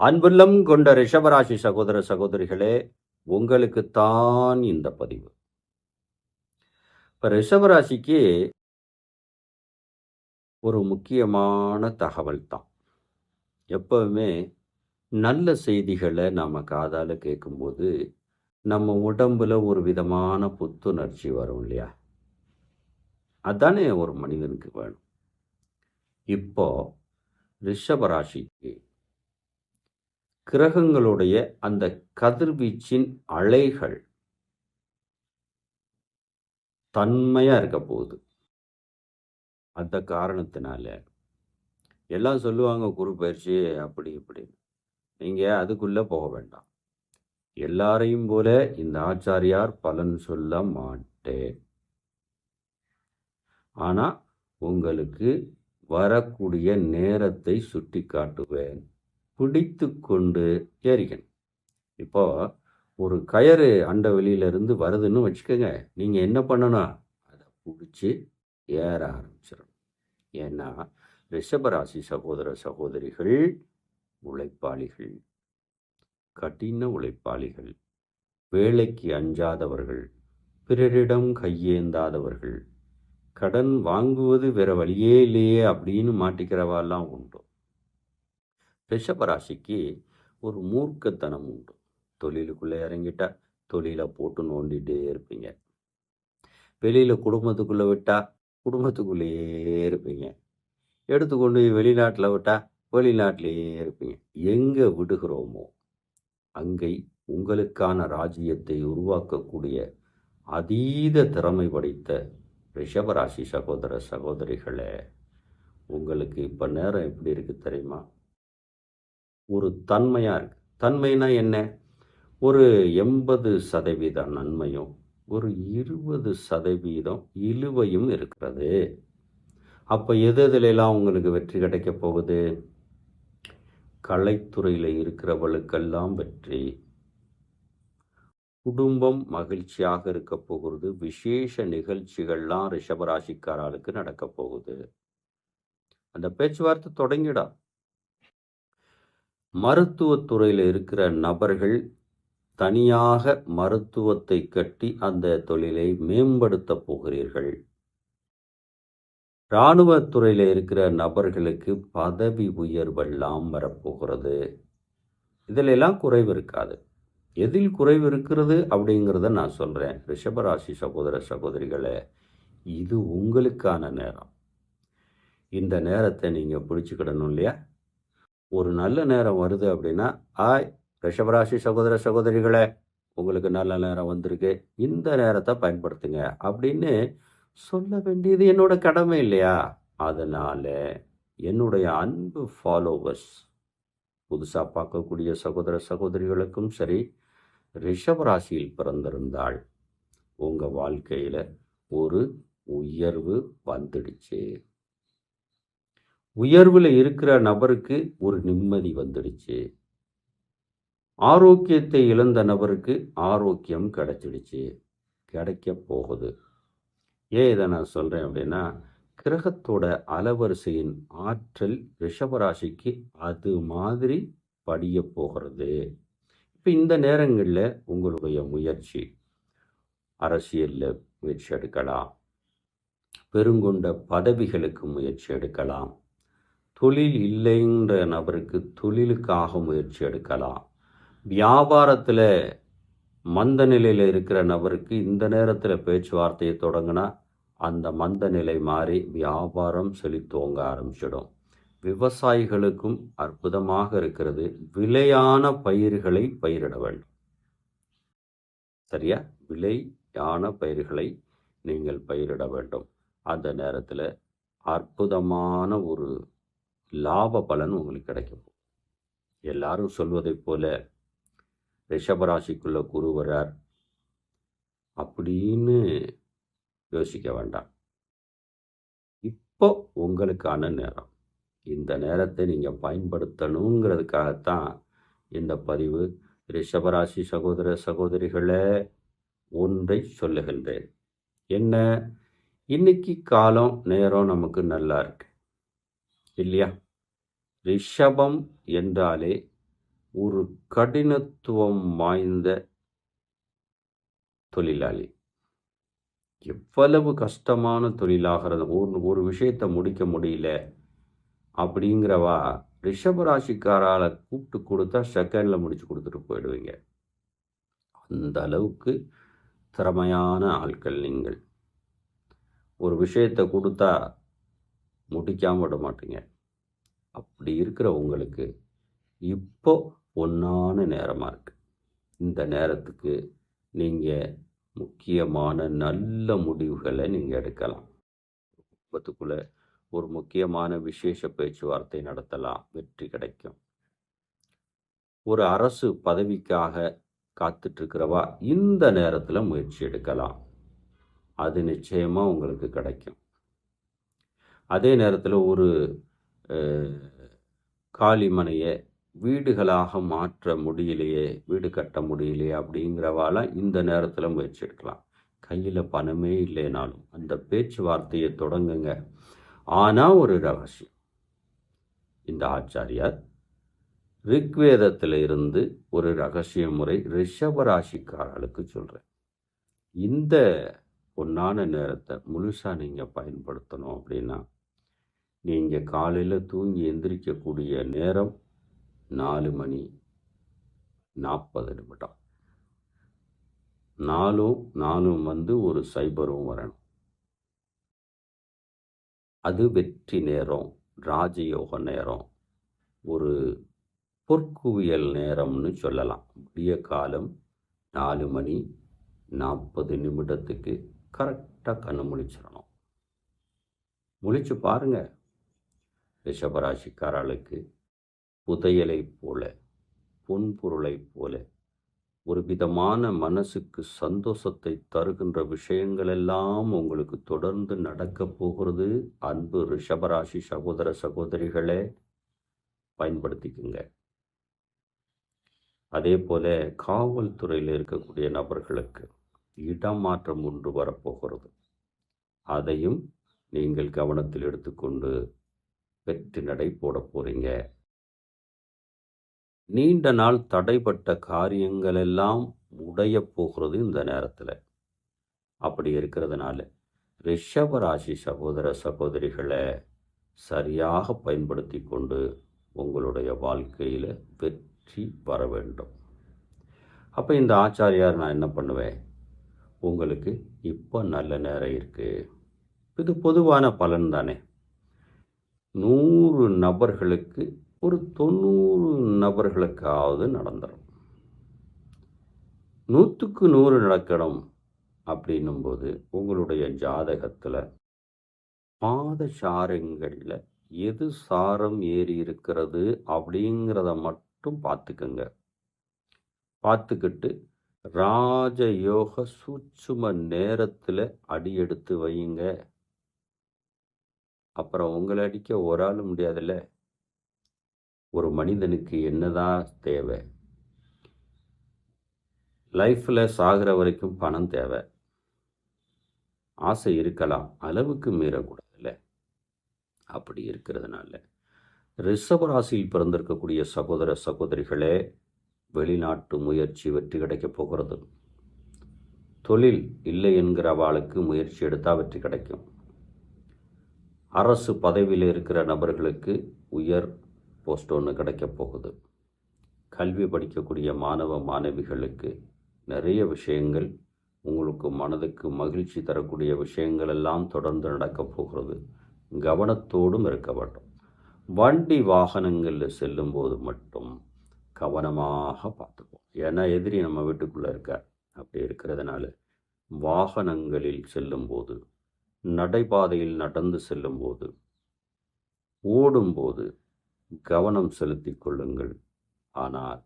அன்புள்ளம் கொண்ட ரிஷபராசி சகோதர சகோதரிகளே உங்களுக்குத்தான் இந்த பதிவு. இப்போ ரிஷபராசிக்கு ஒரு முக்கியமான தகவல் தான். எப்பவுமே நல்ல செய்திகளை நாம் காதால் கேட்கும்போது நம்ம உடம்புல ஒரு விதமான புத்துணர்ச்சி வரும் இல்லையா? அதானே ஒரு மனிதனுக்கு வேணும். இப்போ ரிஷபராசிக்கு கிரகங்களுடைய அந்த கதிர்வீச்சின் அலைகள் தன்மையா இருக்க போகுது. அந்த காரணத்தினால. எல்லாம் சொல்லுவாங்க குரு பயிற்சி அப்படி இப்படி நீங்க அதுக்குள்ள போக வேண்டாம். எல்லாரையும் போல இந்த ஆச்சாரியார் பலன் சொல்ல மாட்டேன். ஆனா உங்களுக்கு வரக்கூடிய நேரத்தை சுட்டி காட்டுவேன் பிடித்து கொண்டு ஏறிக்கணும். இப்போ ஒரு கயறு அண்ட வெளியிலேருந்து வருதுன்னு வச்சுக்கோங்க. நீங்கள் என்ன பண்ணணும்? அதை பிடிச்சி ஏற ஆரம்பிச்சிடணும். ஏன்னா ரிஷபராசி சகோதர சகோதரிகள் உழைப்பாளிகள் கடின உழைப்பாளிகள் வேலைக்கு அஞ்சாதவர்கள் பிறரிடம் கையேந்தாதவர்கள் கடன் வாங்குவது வேற வழியே இல்லையே அப்படின்னு மாட்டிக்கிறவாலாம் உண்டு. ரிஷபராசிக்கு ஒரு மூர்க்கத்தனம் உண்டு. தொழிலுக்குள்ளே இறங்கிட்டா தொழிலை போட்டு நோண்டிகிட்டே இருப்பீங்க. வெளியில் குடும்பத்துக்குள்ளே விட்டால் குடும்பத்துக்குள்ளேயே இருப்பீங்க. எடுத்துக்கொண்டு வெளிநாட்டில் விட்டால் வெளிநாட்டிலேயே இருப்பீங்க. எங்கே விடுகிறோமோ அங்கே உங்களுக்கான ராஜ்யத்தை உருவாக்கக்கூடிய அதீத திறமை படைத்த ரிஷபராசி சகோதர சகோதரிகளை உங்களுக்கு இப்போ நேரம் எப்படி இருக்குது தெரியுமா? ஒரு தன்மையாக இருக்குது தன்மைனா என்ன? ஒரு எண்பது சதவீத நன்மையும் ஒரு இருபது சதவீதம் இழுவையும் இருக்கிறது. அப்போ எது எதுலெல்லாம் உங்களுக்கு வெற்றி கிடைக்க போகுது? கலைத்துறையில் இருக்கிறவளுக்கெல்லாம் வெற்றி. குடும்பம் மகிழ்ச்சியாக இருக்க போகிறது விசேஷ நிகழ்ச்சிகள்லாம் ரிஷபராசிக்காராளுக்கு நடக்க போகுது. அந்த பேச்சுவார்த்தை தொடங்கிடா. மருத்துவத்துறையில் இருக்கிற நபர்கள் தனியாக மருத்துவத்தை கட்டி அந்த தொழிலை மேம்படுத்த போகிறீர்கள். இராணுவத்துறையில் இருக்கிற நபர்களுக்கு பதவி உயர்வெல்லாம் வரப்போகிறது. இதில் எல்லாம் குறைவு இருக்காது. எதில் குறைவு இருக்கிறது அப்படிங்கிறத நான் சொல்கிறேன் ரிஷபராசி சகோதர சகோதரிகளே இது உங்களுக்கான நேரம். இந்த நேரத்தை நீங்கள் பிடிச்சிக்கிடணும் இல்லையா? ஒரு நல்ல நேரம் வருது அப்படின்னா ஆய் ரிஷபராசி சகோதர சகோதரிகளே உங்களுக்கு நல்ல நேரம் வந்திருக்கு. இந்த நேரத்தை பயன்படுத்துங்க. அப்படின்னு சொல்ல வேண்டியது என்னோட கடமை இல்லையா? அதனால் என்னுடைய அன்பு ஃபாலோவர்ஸ் புதுசாக பார்க்கக்கூடிய சகோதர சகோதரிகளுக்கும் சரி ரிஷபராசியில் பிறந்திருந்தால் உங்கள் வாழ்க்கையில் ஒரு உயர்வு வந்துடுச்சு. உயர்வில் இருக்கிற நபருக்கு ஒரு நிம்மதி வந்துடுச்சு. ஆரோக்கியத்தை இழந்த நபருக்கு ஆரோக்கியம் கிடைச்சிடுச்சு. கிடைக்க போகுது. ஏன் இதை நான் சொல்கிறேன் அப்படின்னா கிரகத்தோட அலவரிசையின் ஆற்றல் ரிஷபராசிக்கு அது மாதிரி படிய போகிறது. இப்போ இந்த நேரங்களில் உங்களுடைய முயற்சி அரசியலில் முயற்சி எடுக்கலாம். பெருங்கொண்ட பதவிகளுக்கு முயற்சி எடுக்கலாம். தொழில் இல்லைன்ற நபருக்கு தொழிலுக்காக முயற்சி எடுக்கலாம். வியாபாரத்தில் மந்த நிலையில் இருக்கிற நபருக்கு இந்த நேரத்தில் பேச்சுவார்த்தையை தொடங்கினா அந்த மந்த நிலை மாறி வியாபாரம் செழித்தோங்க ஆரம்பிச்சிடும். விவசாயிகளுக்கும் அற்புதமாக இருக்கிறது. விலையான பயிர்களை பயிரிட வேண்டும். சரியா? விலையான பயிர்களை நீங்கள் பயிரிட வேண்டும். அந்த நேரத்தில் அற்புதமான ஒரு லாப பலன் உங்களுக்கு கிடைக்கும். எல்லாரும் சொல்வதைப் போல ரிஷபராசிக்குள்ள குரு வரார் அப்படின்னு யோசிக்க வேண்டாம். இப்போ உங்களுக்கான நேரம். இந்த நேரத்தை நீங்கள் பயன்படுத்தணுங்கிறதுக்காகத்தான் இந்த பதிவு. ரிஷபராசி சகோதர சகோதரிகளே ஒன்றை சொல்லுகின்றேன். என்ன? இன்னைக்கு காலம் நேரம் நமக்கு நல்லா இருக்கு. இல்லையா? ரிஷபம் என்றாலே ஒரு கடினத்துவம் வாய்ந்த தொழிலாளி. எவ்வளவு கஷ்டமான தொழிலாகிறது ஒரு ஒரு விஷயத்தை முடிக்க முடியல அப்படிங்கிறவா ரிஷபராசிக்காரால் கூப்பிட்டு கொடுத்தா செகண்டில் முடிச்சு கொடுத்துட்டு போயிடுவீங்க. அந்த அளவுக்கு திறமையான ஆட்கள் நீங்கள். ஒரு விஷயத்தை கொடுத்தா முடிக்காமல் விட மாட்டீங்க. அப்படி இருக்கிற உங்களுக்கு இப்போ ஒன்றான நேரமாக இருக்குது இந்த நேரத்துக்கு நீங்கள் முக்கியமான நல்ல முடிவுகளை நீங்கள் எடுக்கலாம். குடும்பத்துக்குள்ளே ஒரு முக்கியமான விசேஷ பேச்சுவார்த்தை நடத்தலாம். வெற்றி கிடைக்கும். ஒரு அரசு பதவிக்காக காத்துட்ருக்கிறவா இந்த நேரத்தில் முயற்சி எடுக்கலாம். அது நிச்சயமாக உங்களுக்கு கிடைக்கும். அதே நேரத்தில் ஒரு காளிமனையை காலி மனையை வீடுகளாக மாற்ற முடியலையே வீடு கட்ட முடியலையே அப்படிங்கிறவாலாம் இந்த நேரத்தில் முயற்சி எடுக்கலாம். கையில் பணமே இல்லைனாலும் அந்த பேச்சுவார்த்தையை தொடங்குங்க. ஆனால் ஒரு ரகசியம். இந்த ஆச்சாரியார் ரிக்வேதத்தில் இருந்து ஒரு ரகசிய முறை ரிஷபராசிக்காரர்களுக்கு சொல்கிறேன் இந்த பொன்னான நேரத்தை முழுசாக நீங்கள் பயன்படுத்தணும் அப்படின்னா நீங்கள் காலையில் தூங்கி எந்திரிக்கக்கூடிய நேரம் நாலு மணி. நாற்பது நிமிடம். நாலும் நாலும் வந்து ஒரு சைபரும் வரணும். அது வெற்றி நேரம் ராஜயோக நேரம் ஒரு பொற்குவியல் நேரம்னு சொல்லலாம். விடிய காலம் நாலு மணி நாற்பது நிமிடத்துக்கு கரெக்டாக கண்ணு முழிச்சிடணும். முழிச்சு பாருங்கள் ரிஷபராசிக்காரர்களுக்கு புதையலைப் போல பொன்பொருளைப் போல ஒரு விதமான மனசுக்கு சந்தோஷத்தை தருகின்ற விஷயங்களெல்லாம் உங்களுக்கு தொடர்ந்து நடக்கப் போகிறது. அன்பு ரிஷபராசி சகோதர சகோதரிகளை பயன்படுத்திக்குங்க. அதே போல காவல்துறையில் இருக்கக்கூடிய நபர்களுக்கு இடமாற்றம் ஒன்று வரப்போகிறது. அதையும் நீங்கள் கவனத்தில் எடுத்துக்கொண்டு வெற்றி நடை போட போறீங்க. நீண்ட நாள் தடைப்பட்ட காரியங்கள் எல்லாம் உடைய போகிறது இந்த நேரத்தில். அப்படி இருக்கிறதுனால ரிஷபராசி சகோதர சகோதரிகளை சரியாக பயன்படுத்தி கொண்டு உங்களுடைய வாழ்க்கையில் வெற்றி வர வேண்டும். அப்போ இந்த ஆச்சாரியார் நான் என்ன பண்ணுவேன்? உங்களுக்கு இப்போ நல்ல நேரம் இருக்குது இது பொதுவான பலன் தானே. நூறு நபர்களுக்கு ஒரு தொண்ணூறு நபர்களுக்காவது நடந்துடும் நூற்றுக்கு நூறு நடக்கணும் அப்படின்னும்போது உங்களுடைய ஜாதகத்தில் பாதசாரங்களில் எது சாரம் ஏறி இருக்கிறது அப்படிங்கிறத மட்டும் பார்த்துக்கங்க. பார்த்துக்கிட்டு ராஜயோக சூட்சும நேரத்தில் அடி எடுத்து வையுங்க. அப்புறம் உங்களை அடிக்க ஒரு ஆள் முடியாதுல்ல? ஒரு மனிதனுக்கு என்னதான் தேவை? லைஃப்பில் சாகிற வரைக்கும் பணம் தேவை. ஆசை இருக்கலாம் அளவுக்கு மீறக்கூடாதுல்ல? அப்படி இருக்கிறதுனால. ரிஷபராசியில் பிறந்திருக்கக்கூடிய சகோதர சகோதரிகளே வெளிநாட்டு முயற்சி வெற்றி கிடைக்கப் போகிறது. தொழில் இல்லை என்கிறவாளுக்கு முயற்சி எடுத்தால் வெற்றி கிடைக்கும். அரசு பதவியில் இருக்கிற நபர்களுக்கு உயர் போஸ்ட் ஒன்று கிடைக்கப் போகுது. கல்வி படிக்கக்கூடிய மாணவ மாணவிகளுக்கு நிறைய விஷயங்கள் உங்களுக்கு மனதுக்கு மகிழ்ச்சி தரக்கூடிய விஷயங்கள் எல்லாம் தொடர்ந்து நடக்கப் போகிறது. கவனத்தோடும் இருக்க வேண்டும். வண்டி வாகனங்களில் செல்லும்போது மட்டும் கவனமாக பார்த்துப்போம் ஏன்னா எதிரி நம்ம வீட்டுக்குள்ளே இருக்கார். அப்படி இருக்கிறதுனால வாகனங்களில் செல்லும்போது நடைபாதையில் நடந்து செல்லும்போது ஓடும்போது கவனம் செலுத்தி கொள்ளுங்கள். ஆனால்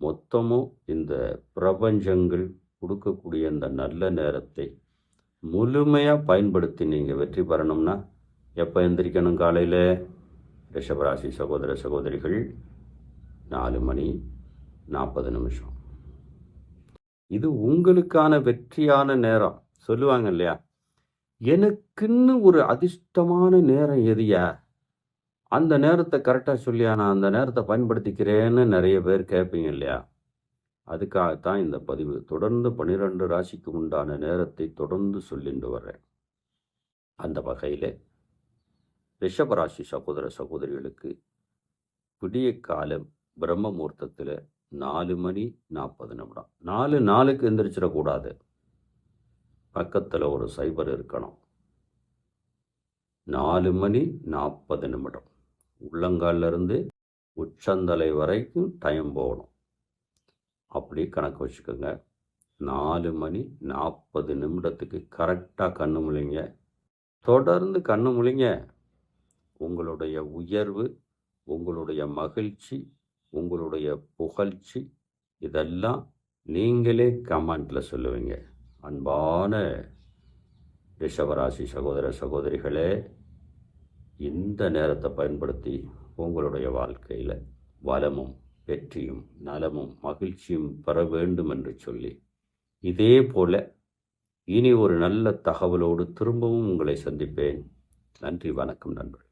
மொத்தமும் இந்த பிரபஞ்சங்கள் கொடுக்கக்கூடிய இந்த நல்ல நேரத்தை முழுமையாக பயன்படுத்தி நீங்கள் வெற்றி பெறணும்னா எப்போ எந்திரிக்கணும் காலையில்? ரிஷபராசி சகோதர சகோதரிகள் நாலு மணி நாற்பது நிமிஷம். இது உங்களுக்கான வெற்றியான நேரம். சொல்லுவாங்க இல்லையா? எனக்குன்னு ஒரு அதிர்ஷ்டமான நேரம் எதுயா அந்த நேரத்தை கரெக்டாக சொல்லியா? நான் அந்த நேரத்தை பயன்படுத்திக்கிறேன்னு நிறைய பேர் கேட்பீங்க இல்லையா? அதுக்காகத்தான் இந்த பதிவு. தொடர்ந்து பன்னிரெண்டு ராசிக்கு உண்டான நேரத்தை தொடர்ந்து சொல்லிட்டு வர்றேன். அந்த வகையில் ரிஷபராசி சகோதர சகோதரிகளுக்கு விடிய காலம் பிரம்ம முகூர்த்தத்தில் நாலு மணி நாற்பது நிமிடம். நாலு நாளுக்கு எந்திரிச்சிடக்கூடாது. பக்கத்தில் ஒரு சைபர் இருக்கணும். நாலு மணி நாற்பது நிமிடம். உள்ளங்காலிருந்து உச்சந்தலை வரைக்கும் டைம் போகணும். அப்படி கணக்கு வச்சுக்கோங்க. நாலு மணி நாற்பது நிமிடத்துக்கு கரெக்டாக கண்ணு முழிங்க. தொடர்ந்து கண்ணு முழிங்க. உங்களுடைய உயர்வு உங்களுடைய மகிழ்ச்சி உங்களுடைய புகழ்ச்சி இதெல்லாம் நீங்களே கமெண்டில் சொல்லுவீங்க. அன்பான ரிஷபராசி சகோதர சகோதரிகளே இந்த நேரத்தை பயன்படுத்தி உங்களுடைய வாழ்க்கையில் வளமும் வெற்றியும் நலமும் மகிழ்ச்சியும் பெற வேண்டும் என்று சொல்லி இதே போல இனி ஒரு நல்ல தகவலோடு திரும்பவும் உங்களை சந்திப்பேன். நன்றி வணக்கம் நண்பர்கள்.